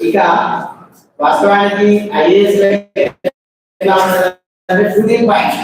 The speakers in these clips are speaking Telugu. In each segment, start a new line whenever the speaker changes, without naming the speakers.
ఇక వాస్తవానికి ఐఏఎస్ షూటింగ్ పాయింట్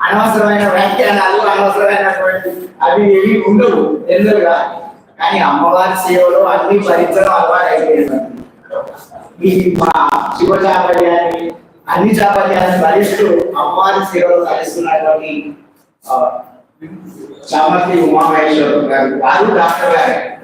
అనవసరమైన వ్యాఖ్యానాలు అనవసరమైనటువంటి అవి ఏవి ఉండవు ఎందుకుగా కానీ అమ్మవారి సేవలో అన్ని భరించడం అలవాటు అయిపోయింది ఈ మా శివ చాపల్యాన్ని అన్ని చాపల్యాన్ని భరిస్తూ అమ్మవారి సేవలో కలిస్తున్నటువంటి ఆ, చామర్తి ఉమామహేశ్వర గారు వారు డాక్టర్ గారు.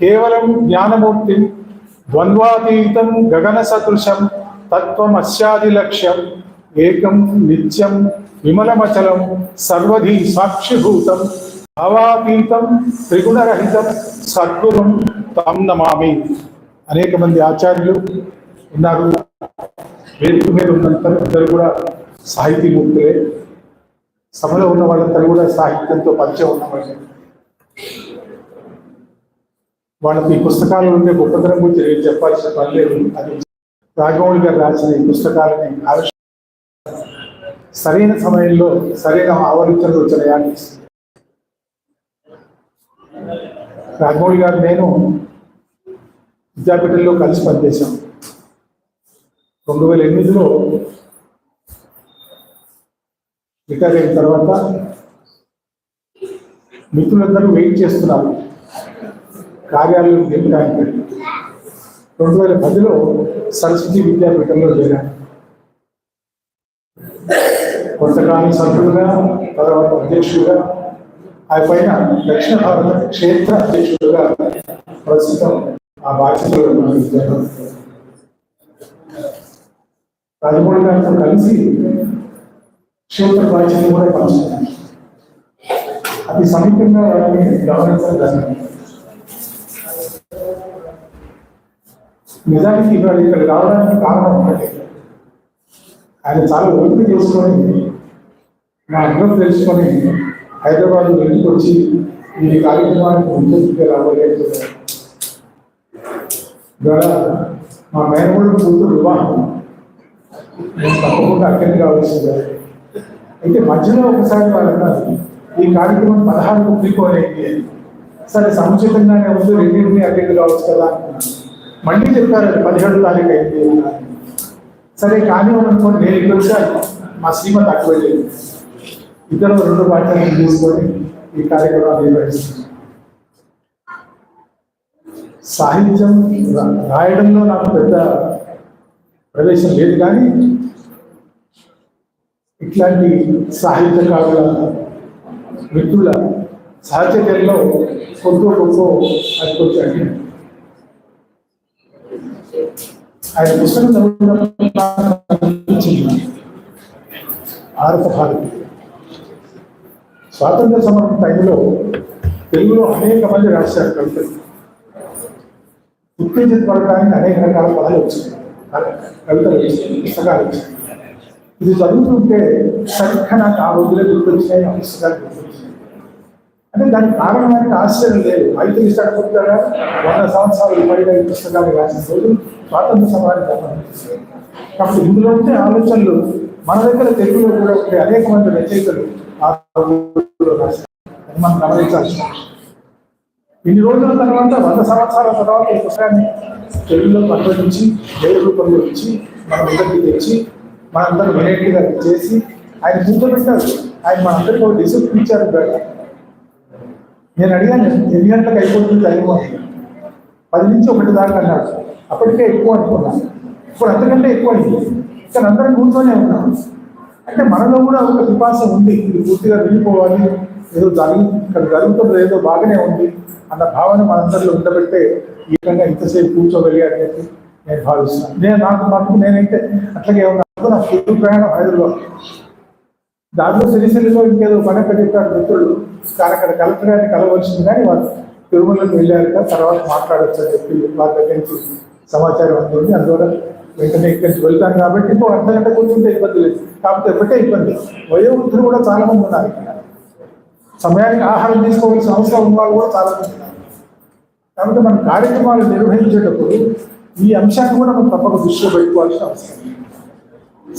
కేవలం జ్ఞానమూర్తి ద్వంద్వాతీతం గగన సదృశం తత్వమస్యాది లక్ష్యం ఏకం నిత్యం విమలమచలం సర్వధి సాక్షిభూతం భావాతీతం త్రిగుణరహితం సద్గురం తం నమామి. అనేక మంది ఆచార్యులు ఉన్నారు. వేదిక మీద ఉన్నంత ఇద్దరు కూడా సాహితీమూర్తులే సభలో ఉన్న వాళ్ళంతా కూడా సాహిత్యంతో పరిచయం ఉన్నవాళ్ళే. వాళ్ళకి ఈ పుస్తకాలు ఉండే గొప్పతనం గురించి నేను చెప్పాల్సిన పని లేదు. అది రాఘవౌళి గారు రాసిన ఈ పుస్తకాలని ఆవిష్క సరైన సమయంలో సరైన ఆలోచనలు వచ్చినాయని రాఘవౌళి గారు నేను విద్యాపీఠంలో కలిసి పనిచేశాం. రెండు వేల ఎనిమిదిలో రిటైర్ అయిన తర్వాత మిత్రులందరూ వెయిట్ చేస్తున్నారు. కార్యాలయం దింపడానికి రెండు వేల పదిలో సరస్వతి విద్యాపీఠంలో చేరాను. కొంతకాలం సభ్యులుగా తర్వాత అధ్యక్షుడుగా ఆ పైన దక్షిణ భారత క్షేత్ర అధ్యక్షుడుగా ప్రస్తుతం ఆ బాధ్యతలో ఉన్న విద్యార్థులు. రాజమౌళి గారితో కలిసి క్షేత్ర బాధ్యతలు కూడా పంచుతారు అతి సమీపంగా వారిని గమనించడం నిజానికి ఇవాళ ఇక్కడ రావడానికి కారణం ఒకటి. ఆయన చాలా ఓపిక చేసుకొని నా అందరం తెలుసుకొని హైదరాబాద్ వెళ్ళి వచ్చి ఈ కార్యక్రమానికి ముందుకు రావలేదు ఇవాళ మా మేనగోడు కూతురు వివాహం నేను తప్పకుండా అక్కడికి రావాల్సిందే అయితే మధ్యలో ఒకసారి వాళ్ళు ఈ కార్యక్రమం పదహారు ప్రికోలేదు సరే సముచితంగానే ఉంది రెండింటినీ అక్కడికి రావచ్చు కదా అనుకున్నాను మళ్ళీ చెప్పారు పదిహేడు తారీఖు అయితే సరే కానీ అనుకోండి నేను ఇక్కడ వచ్చాను. మా శ్రీమతి తక్కువ వెళ్ళింది ఇద్దరు రెండు పాటలను తీసుకొని ఈ కార్యక్రమాన్ని నిర్వహిస్తున్నాను సాహిత్యం రాయడంలో నాకు పెద్ద ప్రవేశం లేదు కానీ ఇట్లాంటి సాహిత్యకారుల మిత్రుల సాహిత్యంలో కొంత గొప్ప అది కొంచెం ఆయన పుస్తకం చదవడం భారత భారతి స్వాతంత్ర సమరం టైంలో తెలుగులో అనేక మంది రాశారు కవితలు. ఉత్తేజితపడడానికి అనేక రకాల పదాలు వచ్చినాయి కవితలు పుస్తకాలు వచ్చినాయి ఇది చదువుతుంటే సరిగ్గా నాకు ఆ రోజులే గుర్తొచ్చినాయి ఆ పుస్తకాలు గుర్తొచ్చినాయి అంటే దానికి కారణమైన ఆశ్చర్యం లేదు. అయితే ఇష్టపడతారా వంద సంవత్సరాలు పైగా ఈ పుస్తకాలు రాసిన రోజు స్వాతంత్ర సమరానికి సంబంధించి కాబట్టి ఇందులో ఉండే ఆలోచనలు మన దగ్గర తెలుగులో కూడా ఉండే అనేక మంది రచయితలు ఆ రోజుల్లో రాశారు. మనం గమనించాల్సిన ఇన్ని రోజుల తర్వాత వంద సంవత్సరాల తర్వాత ఈ పుస్తకాన్ని తెలుగులో అనువదించి వేరే రూపంలో ఇచ్చి మన ముందరికి తెచ్చి మనందరూ వినేట్టుగా చేసి ఆయన కూర్చోబెట్టారు ఆయన మనందరికీ ఒక డిసిప్లిన్ ఇచ్చారు బయట నేను అడిగాను ఎన్ని గంటలకు అయిపోతుంది టైం అని. పది నుంచి ఒకటి దాకా అన్నాడు. అప్పటికే ఎక్కువ అనుకున్నాను ఇప్పుడు అంతకంటే ఎక్కువ అయింది. కానీ అందరం కూర్చొనే ఉన్నాం. అంటే మనలో కూడా ఒక పిపాస ఉంది. ఇది పూర్తిగా వెళ్ళిపోవాలి ఏదో జరిగి ఇక్కడ జరుగుతుంది ఏదో బాగానే ఉంది అన్న భావన మనందరిలో ఉండబట్టే ఈ విధంగా ఇంతసేపు కూర్చోగలిగాడు చెప్పి నేను భావిస్తున్నాను. నేను నాకు మటుకు నేనైతే అట్లాగే ఉన్నాను నా ప్రయాణం హైదరాబాద్ దాంట్లో సిరిసిరిలో ఇంకేదో పని అక్కడ మిత్రుడు. అక్కడ కలెక్టర్ గారిని కలవలసింది కానీ వాళ్ళు తిరుమలకు వెళ్ళాక తర్వాత మాట్లాడొచ్చు అని చెప్పి వాళ్ళ దగ్గర నుంచి సమాచారం అందుంది అందువల్ల వెంటనే ఇక్కడి నుంచి వెళ్తాను కాబట్టి ఇంకో అర్ధ గంట కూర్చుంటే ఇబ్బంది లేదు. కాకపోతే ఒకటే ఇబ్బంది. వయోవృద్ధులు కూడా చాలా మంది ఉన్నారు. ఇక్కడ సమయానికి ఆహారం తీసుకోవాల్సిన అవసరం ఉన్న వాళ్ళు కూడా చాలా మంది ఉన్నారు. కాబట్టి మన కార్యక్రమాలు నిర్వహించేటప్పుడు ఈ అంశాన్ని కూడా మనం తప్పక దృష్టిలో పెట్టుకోవాల్సిన అవసరం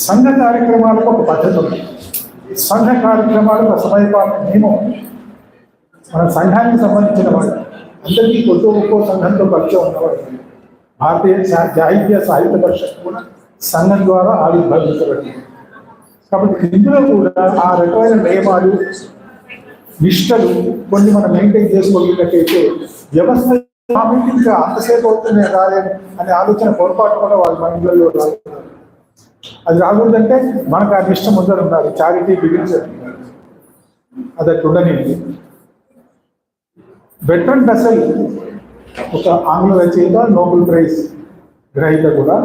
సంఘ కార్యక్రమాలకు ఒక పద్ధతి ఉంది సంఘ కార్యక్రమాలకు ఒక సమయపాలన నియమం మన సంఘానికి సంబంధించిన వాళ్ళు. అందరికీ కొత్త ఒక్కో సంఘంతో పరిచయం ఉన్నవాడు భారతీయ సాహిత్య సాహిత్య పరిషత్ కూడా సంఘం ద్వారా ఆవిర్భవించబడింది కాబట్టి ఇందులో కూడా ఆ రకమైన నియమాలు నిష్టలు కొన్ని మనం మెయింటైన్ చేసుకోగలిగినట్టయితే వ్యవస్థ ఇంకా అంతసేపు అవుతుంది రాలేదు అనే ఆలోచన పొరపాటు కూడా వాళ్ళ మైండ్లలో రాలేదు. అది రాకూడదంటే మనకు ఆ ఇష్టం ఉందని ఉండాలి. చారిటీ బిగిన్స్ అది అట్లా ఉండనివ్వండి బెట్రన్ బెసల్ ఒక ఆంగ్ల రచయిత నోబెల్ ప్రైజ్ గ్రహీత కూడా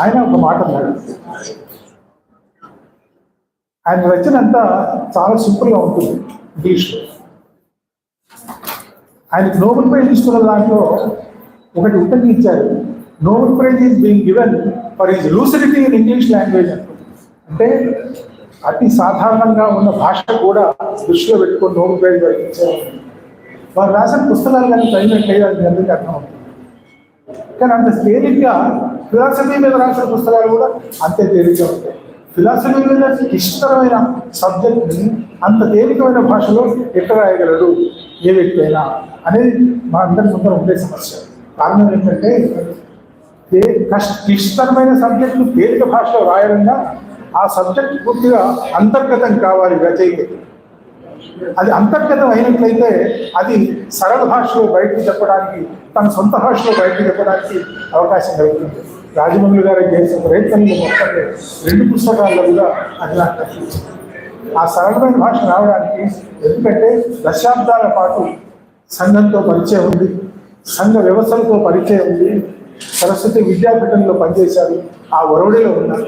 ఆయన ఒక మాట అన్నాడు. ఆయన రచన అంతా చాలా సింపుల్గా ఉంటుంది ఇంగ్లీష్లో ఆయనకు నోబెల్ ప్రైజ్ తీసుకున్న దాంట్లో ఒకటి ఉత్తకి ఇచ్చారు. Nobel prize is being given for is lucidity in English language అంటే అతి సాధారణంగా ఉన్న భాష కూడా దృష్టిలో పెట్టుకొని నోబెల్ ప్రైజ్ వారికి వారు రాసిన పుస్తకాలు కానీ చదివినట్లయితే అది అందరికీ అర్థమవుతుంది. కానీ అంత తేలిగ్గా ఫిలాసఫీ మీద రాసిన పుస్తకాలు కూడా అంతే తేలిగ్గా ఉంటాయి. ఫిలాసఫీ మీద ఇష్టమైన సబ్జెక్ట్ని అంత తేలికమైన భాషలో ఎక్కడ రాయగలడు? ఏ వ్యక్తి అయినా అనేది మా అందరి ముందర ఉండే సమస్య. కారణం ఏంటంటే కష్ట క్లిష్టమైన సబ్జెక్టు తేలిక భాషలో రాయడంగా ఆ సబ్జెక్ట్ పూర్తిగా అంతర్గతం కావాలి రచయితకి అది అంతర్గతం అయినట్లయితే అది సరళ భాషలో బయటకు చెప్పడానికి తన సొంత భాషలో బయటకు చెప్పడానికి అవకాశం కలుగుతుంది రాజమౌళి గారు చేసిన ప్రయత్నంలో మొత్తం రెండు పుస్తకాల్లో కూడా అది నాకు కనిపించింది ఆ సరళమైన భాష రావడానికి ఎందుకంటే దశాబ్దాల పాటు సంఘంతో పరిచయం ఉంది సంఘ వ్యవస్థలతో పరిచయం ఉంది సరస్వతి విద్యాపీఠంలో పనిచేశారు. ఆ ఒరవడిలో ఉన్నారు.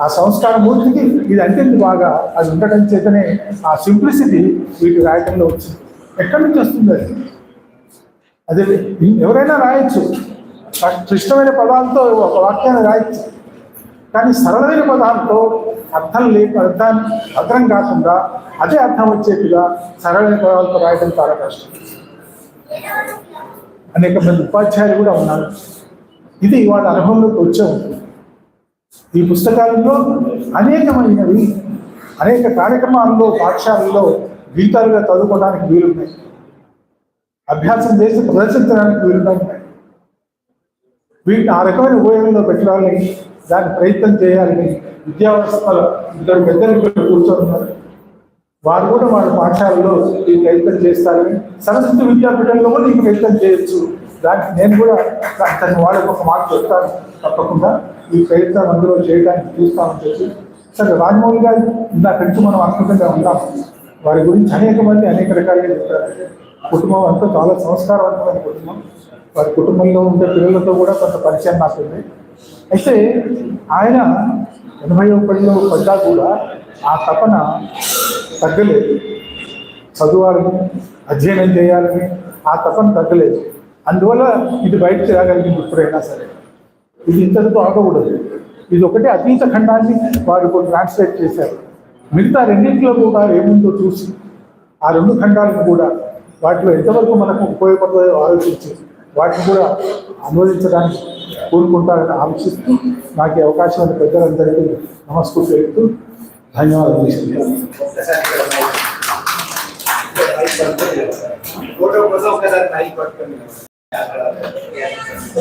ఆ సంస్కార మూర్తికి ఇది అంటింది బాగా. అది ఉండటం చేతనే ఆ సింప్లిసిటీ వీటి రాయటంలో వచ్చింది. ఎక్కడి నుంచి వస్తుంది అది? అదే ఎవరైనా రాయొచ్చు. క్లిష్టమైన పదాలతో ఒక వాక్యాన్ని రాయొచ్చు. కానీ సరళమైన పదాలతో అర్థం లేక అర్థాన్ని అర్థం కాకుండా అదే అర్థం వచ్చేట్టుగా సరళమైన పదాలతో రాయడం చాలా కష్టం. అనేక మంది ఉపాధ్యాయులు కూడా ఉన్నారు. ఇది వాళ్ళ అనుభవంలోకి వచ్చాం ఈ పుస్తకాలలో అనేకమైనవి అనేక కార్యక్రమాల్లో పాఠశాలల్లో గీతాలుగా చదువుకోవడానికి వీలున్నాయి. అభ్యాసం చేసి ప్రదర్శించడానికి వీలున్నాయి. వీటిని ఆ రకమైన ఉపయోగంలో పెట్టాలని దాన్ని ప్రయత్నం చేయాలని విద్యావ్యవస్థలో ఇద్దరు పెద్దలు కూర్చోనున్నారు కూర్చొని ఉన్నారు. వారు కూడా వాళ్ళ పాఠశాలలో ఈ ప్రయత్నం చేస్తారని సరస్వతి విద్యాపీఠంలో కూడా ఈ ప్రయత్నం చేయొచ్చు. దానికి నేను కూడా తన వాళ్ళకి ఒక మాట చెప్తాను. తప్పకుండా ఈ ప్రయత్నం అందులో చేయడానికి చూస్తామని చెప్పి. సరే రాజమౌళి గారు ఇందాక నుంచి మనం అనుకుంటుంటే ఉన్నాం. వారి గురించి అనేక మంది అనేక రకాలుగా చెప్తారు. కుటుంబం అంతా చాలా సంస్కారవంతమైన కుటుంబం. వారి కుటుంబంలో ఉండే పిల్లలతో కూడా కొంత పరిచయం నాకు ఉంది. అయితే ఆయన ఎనభై ఒకటిలో పడ్డా కూడా ఆ తపన తగ్గలేదు. చదవాలని అధ్యయనం చేయాలని ఆ తపన తగ్గలేదు. అందువల్ల ఇది బయటకు రాగలిగింది ఎప్పుడైనా సరే. ఇది ఇంతటితో ఆగకూడదు. ఇది ఒకటే అతీత ఖండాన్ని వారు ట్రాన్స్లేట్ చేశారు. మిగతా రెండింటిలో కూడా ఏముందో చూసి ఆ రెండు ఖండాలను కూడా వాటిలో ఎంతవరకు మనకు ఉపయోగపడుతుందో ఆలోచించి వాటిని కూడా అనువదించడానికి కోరుకుంటారని ఆలోచిస్తూ నాకు ఈ అవకాశం ఉన్న పెద్దలందరికీ నమస్కృతి తెలుపుతూ ధన్యవాదాలు తీసుకుంటాను.
ఫోటో కోసం ఒకసారి Yeah.